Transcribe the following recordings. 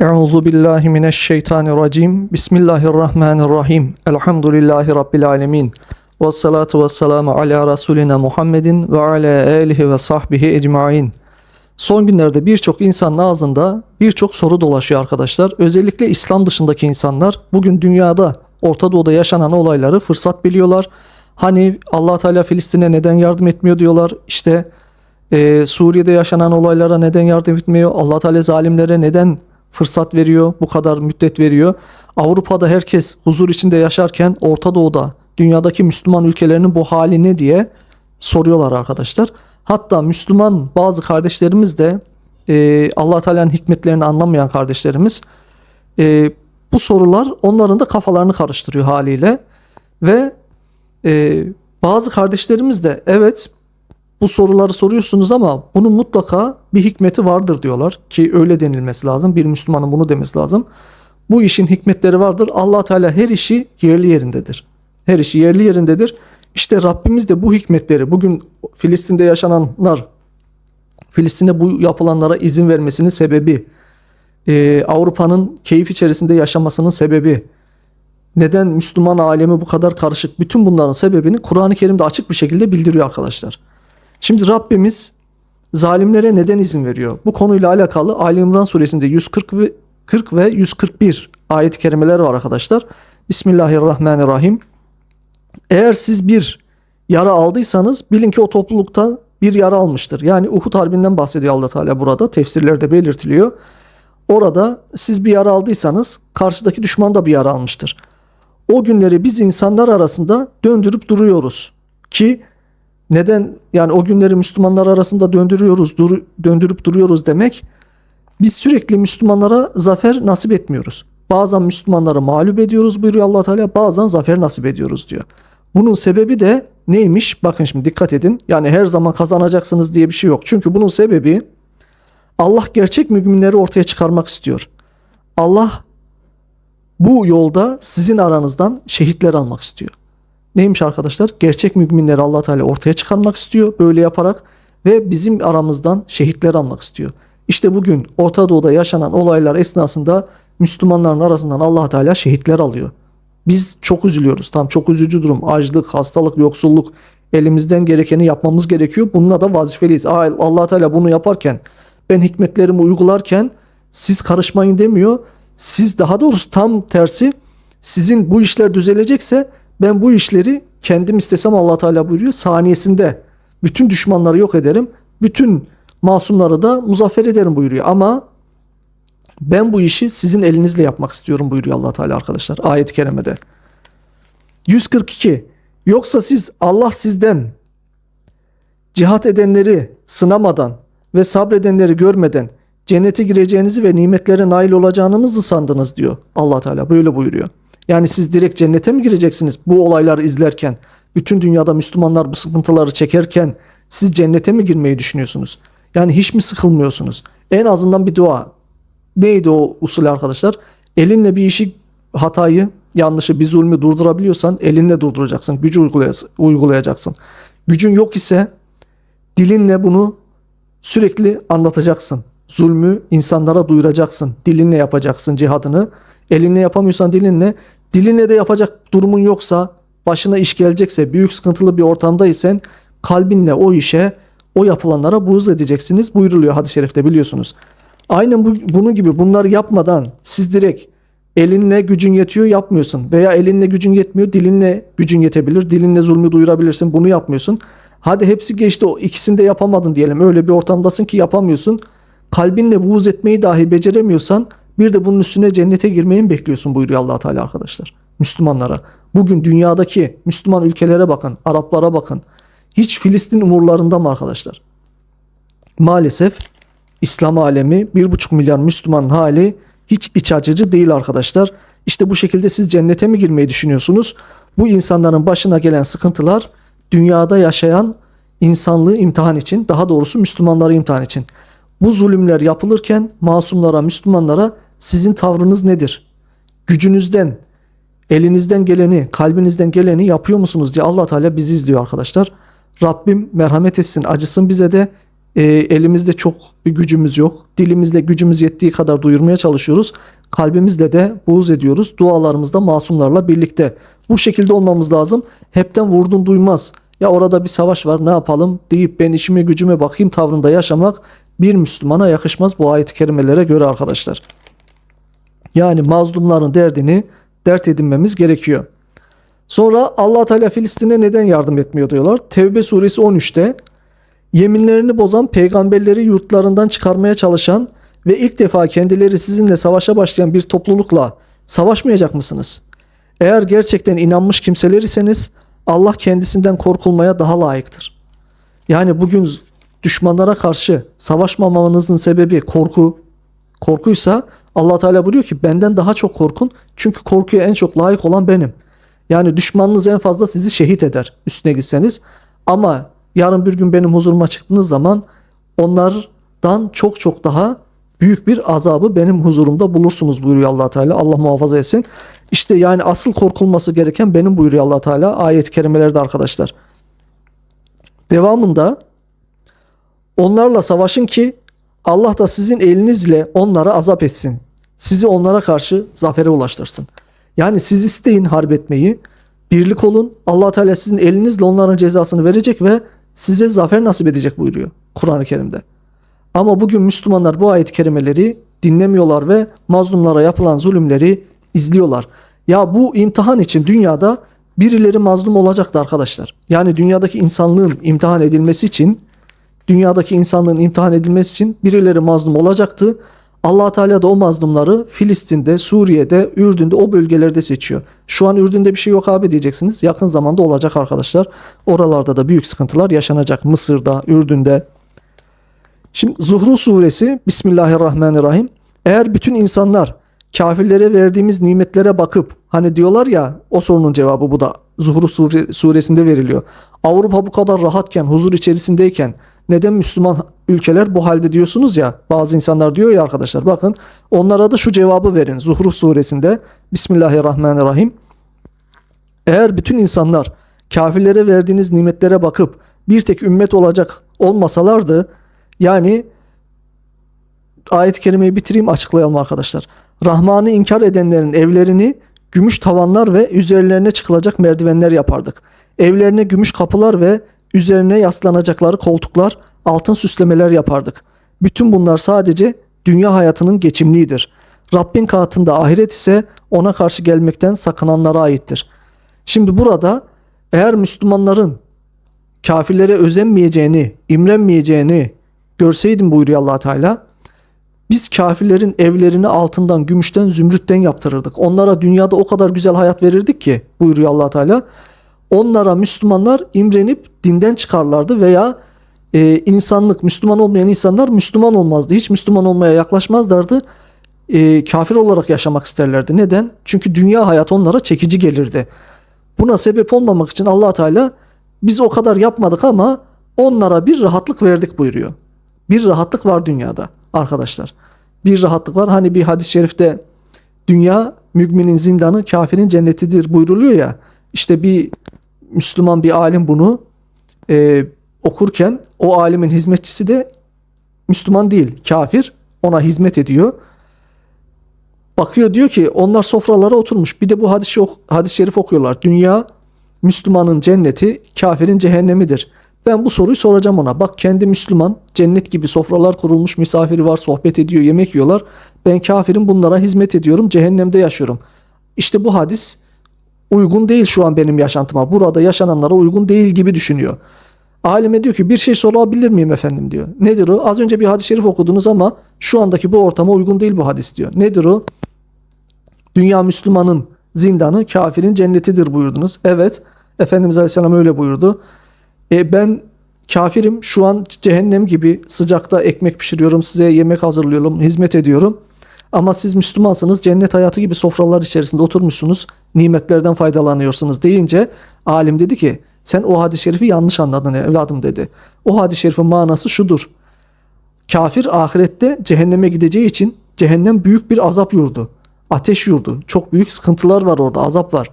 Euzu billahi mineşşeytanirracim. Bismillahirrahmanirrahim. Elhamdülillahi rabbil alamin. Ves salatu vesselamu ala rasulina Muhammedin ve ala alihi ve sahbihi ecmaîn. Son günlerde birçok insanın ağzında birçok soru dolaşıyor arkadaşlar. Özellikle İslam dışındaki insanlar bugün dünyada Orta Doğu'da yaşanan olayları fırsat biliyorlar. Hani Allah Teala Filistin'e neden yardım etmiyor diyorlar. İşte e, Suriye'de yaşanan olaylara neden yardım etmiyor? Allah Teala zalimlere neden fırsat veriyor? Bu kadar müddet veriyor. Avrupa'da herkes huzur içinde yaşarken Orta Doğu'da dünyadaki Müslüman ülkelerinin bu hali ne diye soruyorlar arkadaşlar. Hatta Müslüman bazı kardeşlerimiz de e, Allah Teala'nın hikmetlerini anlamayan kardeşlerimiz e, bu sorular onların da kafalarını karıştırıyor haliyle ve e, bazı kardeşlerimiz de evet bu soruları soruyorsunuz ama bunun mutlaka bir hikmeti vardır diyorlar ki öyle denilmesi lazım. Bir Müslümanın bunu demesi lazım. Bu işin hikmetleri vardır. Allah Teala her işi yerli yerindedir. Her işi yerli yerindedir. İşte Rabbimiz de bu hikmetleri bugün Filistin'de yaşananlar Filistin'e bu yapılanlara izin vermesinin sebebi e, Avrupa'nın keyif içerisinde yaşamasının sebebi neden Müslüman alemi bu kadar karışık bütün bunların sebebini Kur'an-ı Kerim'de açık bir şekilde bildiriyor arkadaşlar. Şimdi Rabbimiz zalimlere neden izin veriyor? Bu konuyla alakalı Ali İmran suresinde 140 ve 40 ve 141 ayet-i kerimeler var arkadaşlar. Bismillahirrahmanirrahim. Eğer siz bir yara aldıysanız bilin ki o toplulukta bir yara almıştır. Yani Uhud Harbi'nden bahsediyor Allah Teala burada. Tefsirlerde belirtiliyor. Orada siz bir yara aldıysanız karşıdaki düşman da bir yara almıştır. O günleri biz insanlar arasında döndürüp duruyoruz ki neden yani o günleri Müslümanlar arasında döndürüyoruz, dur, döndürüp duruyoruz demek biz sürekli Müslümanlara zafer nasip etmiyoruz. Bazen Müslümanları mağlup ediyoruz buyuruyor Allah Teala. Bazen zafer nasip ediyoruz diyor. Bunun sebebi de neymiş? Bakın şimdi dikkat edin. Yani her zaman kazanacaksınız diye bir şey yok. Çünkü bunun sebebi Allah gerçek müminleri ortaya çıkarmak istiyor. Allah bu yolda sizin aranızdan şehitler almak istiyor. Neymiş arkadaşlar? Gerçek müminleri Allah Teala ortaya çıkarmak istiyor böyle yaparak ve bizim aramızdan şehitler almak istiyor. İşte bugün Orta Doğu'da yaşanan olaylar esnasında Müslümanların arasından Allah Teala şehitler alıyor. Biz çok üzülüyoruz. Tam çok üzücü durum. Açlık, hastalık, yoksulluk. Elimizden gerekeni yapmamız gerekiyor. Bununla da vazifeliyiz. Allah Teala bunu yaparken ben hikmetlerimi uygularken siz karışmayın demiyor. Siz daha doğrusu tam tersi sizin bu işler düzelecekse ben bu işleri kendim istesem Allah Teala buyuruyor saniyesinde bütün düşmanları yok ederim. Bütün masumları da muzaffer ederim buyuruyor. Ama ben bu işi sizin elinizle yapmak istiyorum buyuruyor Allah Teala arkadaşlar ayet-i kerimede. 142 Yoksa siz Allah sizden cihat edenleri sınamadan ve sabredenleri görmeden cennete gireceğinizi ve nimetlere nail olacağınızı sandınız diyor Allah Teala böyle buyuruyor. Yani siz direkt cennete mi gireceksiniz bu olayları izlerken? Bütün dünyada Müslümanlar bu sıkıntıları çekerken siz cennete mi girmeyi düşünüyorsunuz? Yani hiç mi sıkılmıyorsunuz? En azından bir dua. Neydi o usul arkadaşlar? Elinle bir işi hatayı, yanlışı, bir zulmü durdurabiliyorsan elinle durduracaksın. Gücü uygulayacaksın. Gücün yok ise dilinle bunu sürekli anlatacaksın. Zulmü insanlara duyuracaksın. Dilinle yapacaksın cihadını. Elinle yapamıyorsan dilinle. Dilinle de yapacak durumun yoksa, başına iş gelecekse, büyük sıkıntılı bir ortamdaysan kalbinle o işe, o yapılanlara buğz edeceksiniz buyuruluyor hadis-i şerifte biliyorsunuz. Aynen bu, bunun gibi bunları yapmadan siz direkt elinle gücün yetiyor yapmıyorsun veya elinle gücün yetmiyor dilinle gücün yetebilir dilinle zulmü duyurabilirsin bunu yapmıyorsun. Hadi hepsi geçti o ikisini de yapamadın diyelim öyle bir ortamdasın ki yapamıyorsun. Kalbinle buğz etmeyi dahi beceremiyorsan bir de bunun üstüne cennete girmeyi mi bekliyorsun buyuruyor allah Teala arkadaşlar. Müslümanlara. Bugün dünyadaki Müslüman ülkelere bakın, Araplara bakın. Hiç Filistin umurlarında mı arkadaşlar? Maalesef İslam alemi bir buçuk milyar Müslüman hali hiç iç açıcı değil arkadaşlar. İşte bu şekilde siz cennete mi girmeyi düşünüyorsunuz? Bu insanların başına gelen sıkıntılar dünyada yaşayan insanlığı imtihan için, daha doğrusu Müslümanları imtihan için. Bu zulümler yapılırken masumlara, Müslümanlara sizin tavrınız nedir? Gücünüzden, elinizden geleni, kalbinizden geleni yapıyor musunuz diye Allah Teala bizi izliyor arkadaşlar. Rabbim merhamet etsin, acısın bize de e, elimizde çok bir gücümüz yok. Dilimizle gücümüz yettiği kadar duyurmaya çalışıyoruz. Kalbimizle de buğz ediyoruz. Dualarımızda masumlarla birlikte. Bu şekilde olmamız lazım. Hepten vurdun duymaz. Ya orada bir savaş var ne yapalım deyip ben işime gücüme bakayım tavrında yaşamak bir Müslümana yakışmaz bu ayet-i kerimelere göre arkadaşlar. Yani mazlumların derdini dert edinmemiz gerekiyor. Sonra Allah Teala Filistin'e neden yardım etmiyor diyorlar. Tevbe suresi 13'te yeminlerini bozan peygamberleri yurtlarından çıkarmaya çalışan ve ilk defa kendileri sizinle savaşa başlayan bir toplulukla savaşmayacak mısınız? Eğer gerçekten inanmış kimseler iseniz Allah kendisinden korkulmaya daha layıktır. Yani bugün düşmanlara karşı savaşmamanızın sebebi korku korkuysa Allah Teala buyuruyor ki benden daha çok korkun çünkü korkuya en çok layık olan benim. Yani düşmanınız en fazla sizi şehit eder üstüne gitseniz ama yarın bir gün benim huzuruma çıktığınız zaman onlardan çok çok daha büyük bir azabı benim huzurumda bulursunuz buyuruyor Allah Teala. Allah muhafaza etsin. İşte yani asıl korkulması gereken benim buyuruyor Allah Teala ayet-i kerimelerde arkadaşlar. Devamında onlarla savaşın ki Allah da sizin elinizle onlara azap etsin. Sizi onlara karşı zafere ulaştırsın. Yani siz isteyin harp etmeyi. Birlik olun. Allah Teala sizin elinizle onların cezasını verecek ve size zafer nasip edecek buyuruyor Kur'an-ı Kerim'de. Ama bugün Müslümanlar bu ayet-i kerimeleri dinlemiyorlar ve mazlumlara yapılan zulümleri izliyorlar. Ya bu imtihan için dünyada birileri mazlum olacaktı arkadaşlar. Yani dünyadaki insanlığın imtihan edilmesi için dünyadaki insanlığın imtihan edilmesi için birileri mazlum olacaktı. allah Teala da o mazlumları Filistin'de, Suriye'de, Ürdün'de o bölgelerde seçiyor. Şu an Ürdün'de bir şey yok abi diyeceksiniz. Yakın zamanda olacak arkadaşlar. Oralarda da büyük sıkıntılar yaşanacak. Mısır'da, Ürdün'de. Şimdi Zuhru suresi Bismillahirrahmanirrahim. Eğer bütün insanlar kafirlere verdiğimiz nimetlere bakıp hani diyorlar ya o sorunun cevabı bu da Zuhru sure- suresinde veriliyor. Avrupa bu kadar rahatken, huzur içerisindeyken neden Müslüman ülkeler bu halde diyorsunuz ya bazı insanlar diyor ya arkadaşlar bakın onlara da şu cevabı verin Zuhru suresinde Bismillahirrahmanirrahim. Eğer bütün insanlar kafirlere verdiğiniz nimetlere bakıp bir tek ümmet olacak olmasalardı yani ayet-i kerimeyi bitireyim açıklayalım arkadaşlar. Rahman'ı inkar edenlerin evlerini gümüş tavanlar ve üzerlerine çıkılacak merdivenler yapardık. Evlerine gümüş kapılar ve üzerine yaslanacakları koltuklar, altın süslemeler yapardık. Bütün bunlar sadece dünya hayatının geçimliğidir. Rabbin katında ahiret ise ona karşı gelmekten sakınanlara aittir. Şimdi burada eğer Müslümanların kafirlere özenmeyeceğini, imrenmeyeceğini görseydim buyuruyor allah Teala. Biz kafirlerin evlerini altından, gümüşten, zümrütten yaptırırdık. Onlara dünyada o kadar güzel hayat verirdik ki buyuruyor allah Teala. Onlara Müslümanlar imrenip dinden çıkarlardı veya e, insanlık, Müslüman olmayan insanlar Müslüman olmazdı. Hiç Müslüman olmaya yaklaşmazlardı. E, kafir olarak yaşamak isterlerdi. Neden? Çünkü dünya hayat onlara çekici gelirdi. Buna sebep olmamak için allah Teala biz o kadar yapmadık ama onlara bir rahatlık verdik buyuruyor. Bir rahatlık var dünyada arkadaşlar. Bir rahatlık var. Hani bir hadis-i şerifte dünya müminin zindanı kafirin cennetidir buyruluyor ya. İşte bir Müslüman bir alim bunu e, okurken o alimin hizmetçisi de Müslüman değil kafir ona hizmet ediyor. Bakıyor diyor ki onlar sofralara oturmuş. Bir de bu hadis hadis şerif okuyorlar. Dünya Müslümanın cenneti, kafirin cehennemidir. Ben bu soruyu soracağım ona. Bak kendi Müslüman, cennet gibi sofralar kurulmuş, misafiri var, sohbet ediyor, yemek yiyorlar. Ben kafirim bunlara hizmet ediyorum, cehennemde yaşıyorum. İşte bu hadis uygun değil şu an benim yaşantıma. Burada yaşananlara uygun değil gibi düşünüyor. Alime diyor ki bir şey sorabilir miyim efendim diyor. Nedir o? Az önce bir hadis-i şerif okudunuz ama şu andaki bu ortama uygun değil bu hadis diyor. Nedir o? Dünya Müslümanın zindanı kafirin cennetidir buyurdunuz. Evet Efendimiz Aleyhisselam öyle buyurdu. E ben kafirim şu an cehennem gibi sıcakta ekmek pişiriyorum size yemek hazırlıyorum hizmet ediyorum. Ama siz Müslümansınız cennet hayatı gibi sofralar içerisinde oturmuşsunuz nimetlerden faydalanıyorsunuz deyince alim dedi ki sen o hadis-i şerifi yanlış anladın evladım dedi. O hadis-i şerifin manası şudur. Kafir ahirette cehenneme gideceği için cehennem büyük bir azap yurdu. Ateş yurdu. Çok büyük sıkıntılar var orada azap var.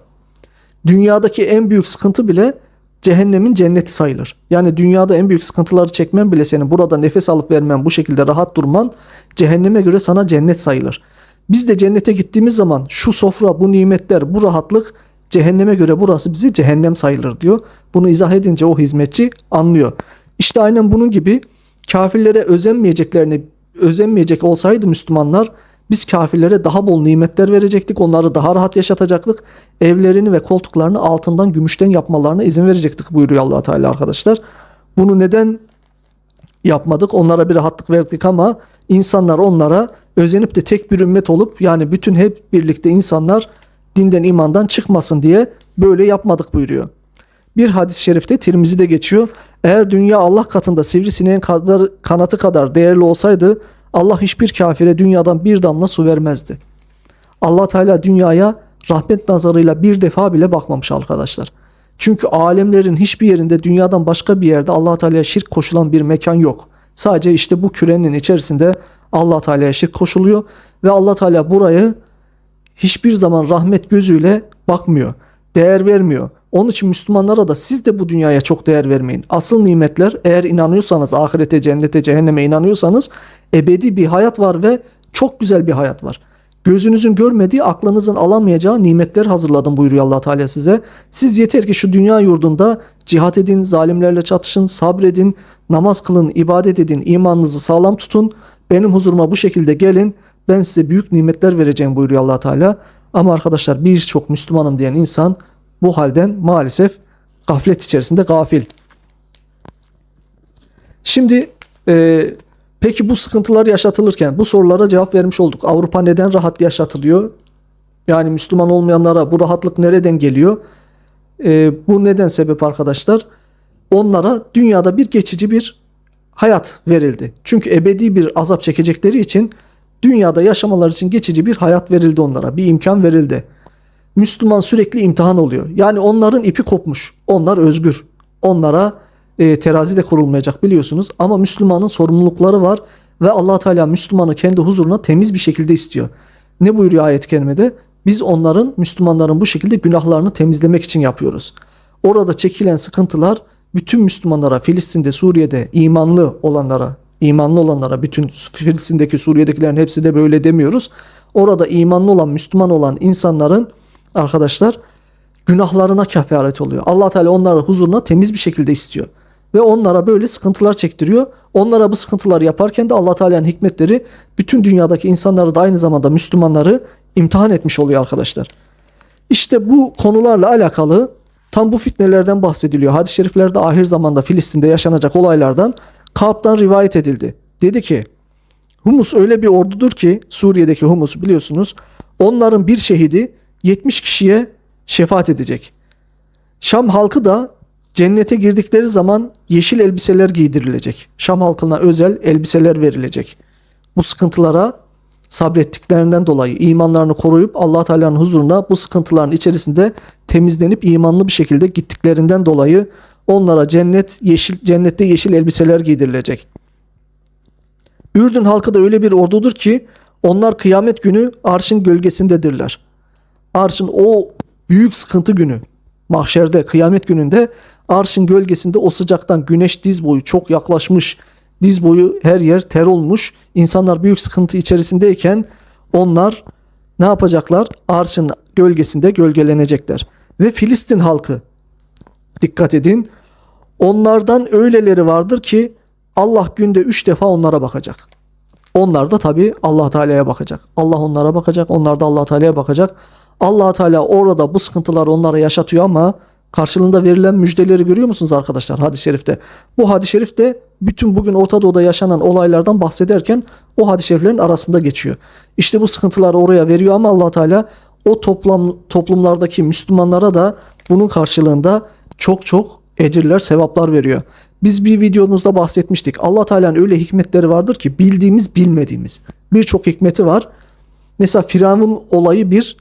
Dünyadaki en büyük sıkıntı bile cehennemin cenneti sayılır. Yani dünyada en büyük sıkıntıları çekmen bile senin burada nefes alıp vermen, bu şekilde rahat durman cehenneme göre sana cennet sayılır. Biz de cennete gittiğimiz zaman şu sofra, bu nimetler, bu rahatlık cehenneme göre burası bize cehennem sayılır diyor. Bunu izah edince o hizmetçi anlıyor. İşte aynen bunun gibi kafirlere özenmeyeceklerini özenmeyecek olsaydı Müslümanlar biz kafirlere daha bol nimetler verecektik. Onları daha rahat yaşatacaktık. Evlerini ve koltuklarını altından, gümüşten yapmalarına izin verecektik buyuruyor allah Teala arkadaşlar. Bunu neden yapmadık? Onlara bir rahatlık verdik ama insanlar onlara özenip de tek bir ümmet olup yani bütün hep birlikte insanlar dinden imandan çıkmasın diye böyle yapmadık buyuruyor. Bir hadis-i şerifte Tirmizi'de geçiyor. Eğer dünya Allah katında sivrisineğin kadar, kanatı kadar değerli olsaydı Allah hiçbir kafire dünyadan bir damla su vermezdi. Allah Teala dünyaya rahmet nazarıyla bir defa bile bakmamış arkadaşlar. Çünkü alemlerin hiçbir yerinde dünyadan başka bir yerde Allah Teala'ya şirk koşulan bir mekan yok. Sadece işte bu kürenin içerisinde Allah Teala'ya şirk koşuluyor ve Allah Teala burayı hiçbir zaman rahmet gözüyle bakmıyor. Değer vermiyor. Onun için Müslümanlara da siz de bu dünyaya çok değer vermeyin. Asıl nimetler eğer inanıyorsanız ahirete, cennete, cehenneme inanıyorsanız ebedi bir hayat var ve çok güzel bir hayat var. Gözünüzün görmediği, aklınızın alamayacağı nimetler hazırladım buyuruyor Allah Teala size. Siz yeter ki şu dünya yurdunda cihat edin, zalimlerle çatışın, sabredin, namaz kılın, ibadet edin, imanınızı sağlam tutun. Benim huzuruma bu şekilde gelin. Ben size büyük nimetler vereceğim buyuruyor Allah Teala. Ama arkadaşlar birçok Müslümanım diyen insan bu halden maalesef gaflet içerisinde gafil. Şimdi e, peki bu sıkıntılar yaşatılırken bu sorulara cevap vermiş olduk. Avrupa neden rahat yaşatılıyor? Yani Müslüman olmayanlara bu rahatlık nereden geliyor? E, bu neden sebep arkadaşlar? Onlara dünyada bir geçici bir hayat verildi. Çünkü ebedi bir azap çekecekleri için dünyada yaşamaları için geçici bir hayat verildi onlara. Bir imkan verildi. Müslüman sürekli imtihan oluyor. Yani onların ipi kopmuş. Onlar özgür. Onlara e, terazi de kurulmayacak biliyorsunuz. Ama Müslümanın sorumlulukları var ve allah Teala Müslümanı kendi huzuruna temiz bir şekilde istiyor. Ne buyuruyor ayet-i kerimede? Biz onların, Müslümanların bu şekilde günahlarını temizlemek için yapıyoruz. Orada çekilen sıkıntılar bütün Müslümanlara, Filistin'de, Suriye'de imanlı olanlara, imanlı olanlara, bütün Filistin'deki, Suriye'dekilerin hepsi de böyle demiyoruz. Orada imanlı olan, Müslüman olan insanların arkadaşlar günahlarına kefaret oluyor. Allah Teala onları huzuruna temiz bir şekilde istiyor. Ve onlara böyle sıkıntılar çektiriyor. Onlara bu sıkıntıları yaparken de Allah Teala'nın hikmetleri bütün dünyadaki insanları da aynı zamanda Müslümanları imtihan etmiş oluyor arkadaşlar. İşte bu konularla alakalı tam bu fitnelerden bahsediliyor. Hadis-i şeriflerde ahir zamanda Filistin'de yaşanacak olaylardan Kaab'dan rivayet edildi. Dedi ki Humus öyle bir ordudur ki Suriye'deki Humus biliyorsunuz onların bir şehidi 70 kişiye şefaat edecek. Şam halkı da cennete girdikleri zaman yeşil elbiseler giydirilecek. Şam halkına özel elbiseler verilecek. Bu sıkıntılara sabrettiklerinden dolayı imanlarını koruyup Allah Teala'nın huzuruna bu sıkıntıların içerisinde temizlenip imanlı bir şekilde gittiklerinden dolayı onlara cennet yeşil cennette yeşil elbiseler giydirilecek. Ürdün halkı da öyle bir ordudur ki onlar kıyamet günü arşın gölgesindedirler. Arşın o büyük sıkıntı günü mahşerde kıyamet gününde arşın gölgesinde o sıcaktan güneş diz boyu çok yaklaşmış diz boyu her yer ter olmuş insanlar büyük sıkıntı içerisindeyken onlar ne yapacaklar arşın gölgesinde gölgelenecekler ve Filistin halkı dikkat edin onlardan öyleleri vardır ki Allah günde üç defa onlara bakacak. Onlar da tabi Allah Teala'ya bakacak. Allah onlara bakacak. Onlar da Allah Teala'ya bakacak. Allah Teala orada bu sıkıntıları onlara yaşatıyor ama karşılığında verilen müjdeleri görüyor musunuz arkadaşlar hadis-i şerifte? Bu hadis-i şerif de bütün bugün Orta Doğu'da yaşanan olaylardan bahsederken o hadis-i şeriflerin arasında geçiyor. İşte bu sıkıntıları oraya veriyor ama allah Teala o toplam, toplumlardaki Müslümanlara da bunun karşılığında çok çok ecirler, sevaplar veriyor. Biz bir videomuzda bahsetmiştik. Allah Teala'nın öyle hikmetleri vardır ki bildiğimiz bilmediğimiz. Birçok hikmeti var. Mesela Firavun olayı bir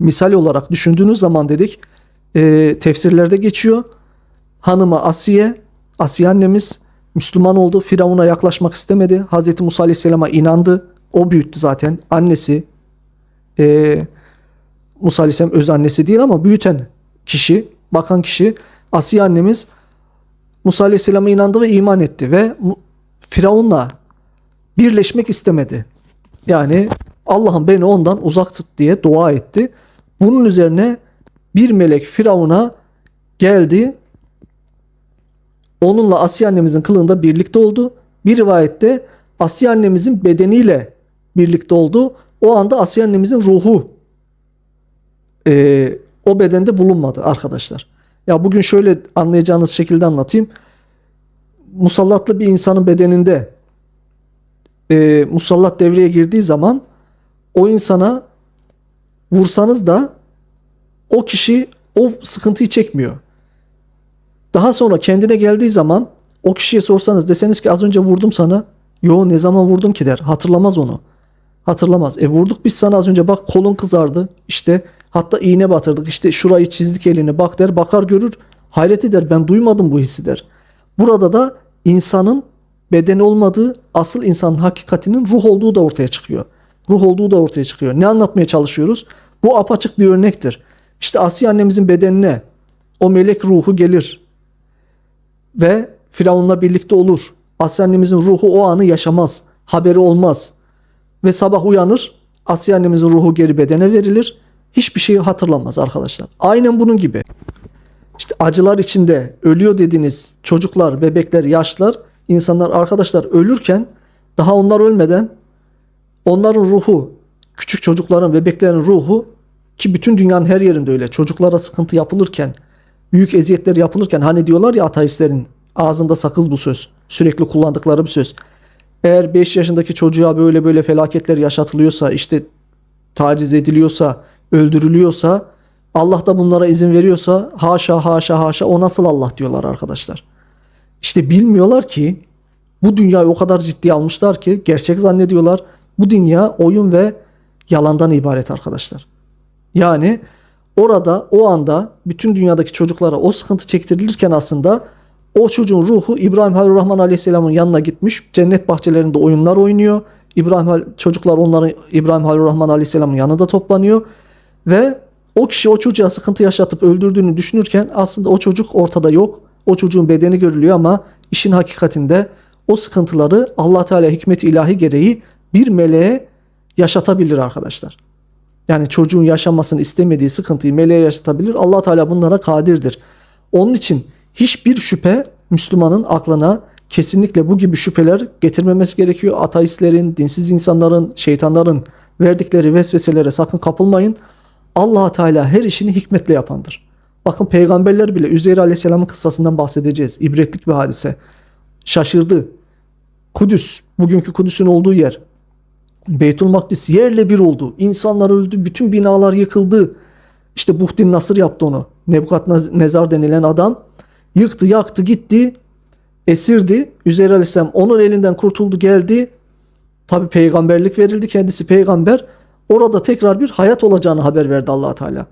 misal olarak düşündüğünüz zaman dedik e, tefsirlerde geçiyor. Hanıma Asiye, Asiye annemiz Müslüman oldu. Firavun'a yaklaşmak istemedi. Hazreti Musa Aleyhisselam'a inandı. O büyüttü zaten. Annesi e, Musa Aleyhisselam öz annesi değil ama büyüten kişi, bakan kişi Asiye annemiz Musa Aleyhisselam'a inandı ve iman etti ve Firavun'la birleşmek istemedi. Yani Allah'ım beni ondan uzak tut diye dua etti. Bunun üzerine bir melek Firavun'a geldi. Onunla Asiye annemizin kılığında birlikte oldu. Bir rivayette Asiye annemizin bedeniyle birlikte oldu. O anda Asiye annemizin ruhu e, o bedende bulunmadı arkadaşlar. Ya bugün şöyle anlayacağınız şekilde anlatayım. Musallatlı bir insanın bedeninde e, musallat devreye girdiği zaman o insana vursanız da o kişi o sıkıntıyı çekmiyor. Daha sonra kendine geldiği zaman o kişiye sorsanız deseniz ki az önce vurdum sana. Yo ne zaman vurdum ki der. Hatırlamaz onu. Hatırlamaz. E vurduk biz sana az önce bak kolun kızardı. İşte hatta iğne batırdık. İşte şurayı çizdik elini bak der. Bakar görür. Hayret eder. Ben duymadım bu hissi der. Burada da insanın bedeni olmadığı asıl insanın hakikatinin ruh olduğu da ortaya çıkıyor. Ruh olduğu da ortaya çıkıyor. Ne anlatmaya çalışıyoruz? Bu apaçık bir örnektir. İşte Asiye annemizin bedenine o melek ruhu gelir ve Firavun'la birlikte olur. Asiye annemizin ruhu o anı yaşamaz. Haberi olmaz. Ve sabah uyanır. Asiye annemizin ruhu geri bedene verilir. Hiçbir şeyi hatırlamaz arkadaşlar. Aynen bunun gibi. İşte acılar içinde ölüyor dediğiniz çocuklar, bebekler, yaşlar, insanlar arkadaşlar ölürken daha onlar ölmeden onların ruhu, küçük çocukların, bebeklerin ruhu ki bütün dünyanın her yerinde öyle. Çocuklara sıkıntı yapılırken, büyük eziyetler yapılırken hani diyorlar ya ateistlerin ağzında sakız bu söz. Sürekli kullandıkları bir söz. Eğer 5 yaşındaki çocuğa böyle böyle felaketler yaşatılıyorsa, işte taciz ediliyorsa, öldürülüyorsa, Allah da bunlara izin veriyorsa haşa haşa haşa o nasıl Allah diyorlar arkadaşlar. İşte bilmiyorlar ki bu dünyayı o kadar ciddiye almışlar ki gerçek zannediyorlar. Bu dünya oyun ve yalandan ibaret arkadaşlar. Yani orada o anda bütün dünyadaki çocuklara o sıkıntı çektirilirken aslında o çocuğun ruhu İbrahim Halil Rahman Aleyhisselam'ın yanına gitmiş. Cennet bahçelerinde oyunlar oynuyor. İbrahim çocuklar onların İbrahim Halil Rahman Aleyhisselam'ın yanında toplanıyor ve o kişi o çocuğa sıkıntı yaşatıp öldürdüğünü düşünürken aslında o çocuk ortada yok. O çocuğun bedeni görülüyor ama işin hakikatinde o sıkıntıları Allah Teala hikmet ilahi gereği bir meleğe yaşatabilir arkadaşlar. Yani çocuğun yaşamasını istemediği sıkıntıyı meleğe yaşatabilir. Allah Teala bunlara kadirdir. Onun için hiçbir şüphe Müslümanın aklına kesinlikle bu gibi şüpheler getirmemesi gerekiyor. Ateistlerin, dinsiz insanların, şeytanların verdikleri vesveselere sakın kapılmayın. Allah Teala her işini hikmetle yapandır. Bakın peygamberler bile Üzeyr Aleyhisselam'ın kıssasından bahsedeceğiz. İbretlik bir hadise. Şaşırdı. Kudüs, bugünkü Kudüs'ün olduğu yer. Beytül Makdis yerle bir oldu. İnsanlar öldü, bütün binalar yıkıldı. İşte Buhdin Nasır yaptı onu. Nebukadnezar denilen adam yıktı, yaktı, gitti. Esirdi. Üzeyr Aleyhisselam onun elinden kurtuldu, geldi. Tabi peygamberlik verildi. Kendisi peygamber. Orada tekrar bir hayat olacağını haber verdi allah Teala.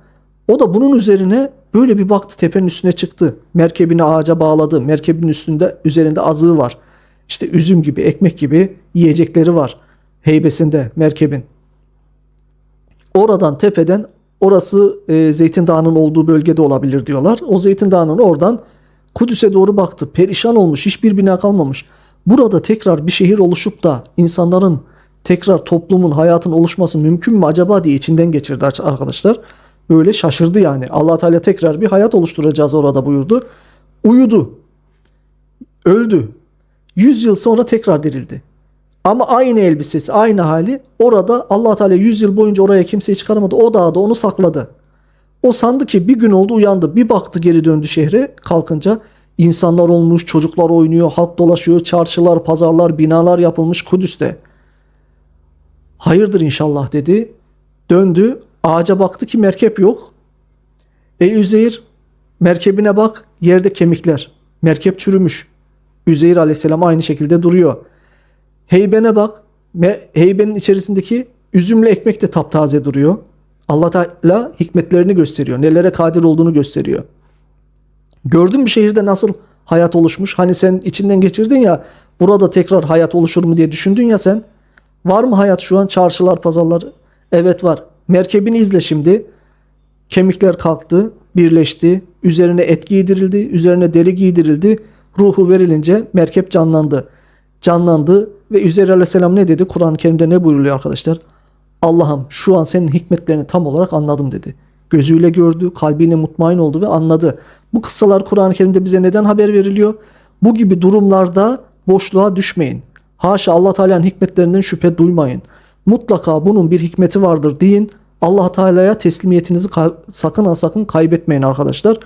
O da bunun üzerine böyle bir baktı tepenin üstüne çıktı. Merkebini ağaca bağladı. Merkebin üstünde üzerinde azığı var. İşte üzüm gibi, ekmek gibi yiyecekleri var. Heybesinde merkebin. Oradan tepeden orası e, Zeytin Dağı'nın olduğu bölgede olabilir diyorlar. O Zeytin Dağı'nın oradan Kudüs'e doğru baktı. Perişan olmuş. Hiçbir bina kalmamış. Burada tekrar bir şehir oluşup da insanların tekrar toplumun, hayatın oluşması mümkün mü acaba diye içinden geçirdi arkadaşlar. Böyle şaşırdı yani. allah Teala tekrar bir hayat oluşturacağız orada buyurdu. Uyudu. Öldü. 100 yıl sonra tekrar dirildi. Ama aynı elbisesi, aynı hali orada allah Teala 100 yıl boyunca oraya kimseyi çıkaramadı. O dağda onu sakladı. O sandı ki bir gün oldu uyandı. Bir baktı geri döndü şehre kalkınca. insanlar olmuş, çocuklar oynuyor, halk dolaşıyor, çarşılar, pazarlar, binalar yapılmış Kudüs'te. Hayırdır inşallah dedi. Döndü. Ağaca baktı ki merkep yok. Ey Üzeyir merkebine bak yerde kemikler. Merkep çürümüş. Üzeyir aleyhisselam aynı şekilde duruyor. Heybene bak. Heybenin içerisindeki üzümle ekmek de taptaze duruyor. Allah Teala hikmetlerini gösteriyor. Nelere kadir olduğunu gösteriyor. Gördün mü şehirde nasıl hayat oluşmuş? Hani sen içinden geçirdin ya burada tekrar hayat oluşur mu diye düşündün ya sen. Var mı hayat şu an çarşılar, pazarlar? Evet var. Merkebini izle şimdi. Kemikler kalktı. birleşti. Üzerine et giydirildi. Üzerine deri giydirildi. Ruhu verilince merkep canlandı. Canlandı ve Üzeyir Aleyhisselam ne dedi? Kur'an-ı Kerim'de ne buyuruyor arkadaşlar? Allah'ım şu an senin hikmetlerini tam olarak anladım dedi. Gözüyle gördü, kalbiyle mutmain oldu ve anladı. Bu kıssalar Kur'an-ı Kerim'de bize neden haber veriliyor? Bu gibi durumlarda boşluğa düşmeyin. Haşa Allah Teala'nın hikmetlerinden şüphe duymayın. Mutlaka bunun bir hikmeti vardır deyin. Allah Teala'ya teslimiyetinizi sakın ha sakın kaybetmeyin arkadaşlar.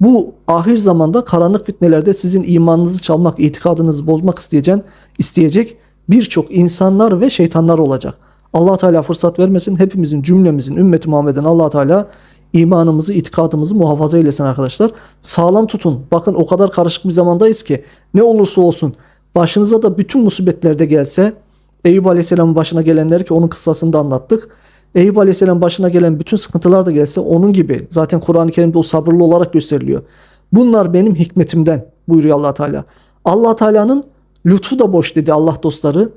Bu ahir zamanda karanlık fitnelerde sizin imanınızı çalmak, itikadınızı bozmak isteyecek, isteyecek birçok insanlar ve şeytanlar olacak. Allah Teala fırsat vermesin. Hepimizin cümlemizin ümmeti Muhammed'in Allah Teala imanımızı, itikadımızı muhafaza eylesin arkadaşlar. Sağlam tutun. Bakın o kadar karışık bir zamandayız ki ne olursa olsun başınıza da bütün musibetler de gelse Eyüp Aleyhisselam'ın başına gelenler ki onun kıssasını da anlattık. Eyüp Aleyhisselam başına gelen bütün sıkıntılar da gelse onun gibi zaten Kur'an-ı Kerim'de o sabırlı olarak gösteriliyor. Bunlar benim hikmetimden buyuruyor Allah Teala. Allah Teala'nın lütfu da boş dedi Allah dostları.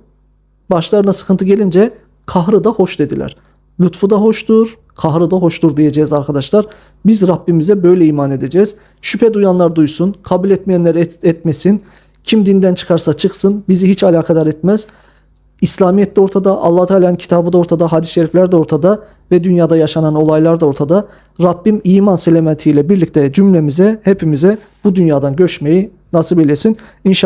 Başlarına sıkıntı gelince kahrı da hoş dediler. Lütfu da hoştur, kahrı da hoştur diyeceğiz arkadaşlar. Biz Rabbimize böyle iman edeceğiz. Şüphe duyanlar duysun, kabul etmeyenler et- etmesin. Kim dinden çıkarsa çıksın, bizi hiç alakadar etmez. İslamiyet de ortada, Allah Teala'nın kitabı da ortada, hadis-i şerifler de ortada ve dünyada yaşanan olaylar da ortada. Rabbim iman selametiyle birlikte cümlemize, hepimize bu dünyadan göçmeyi nasip eylesin. İnşallah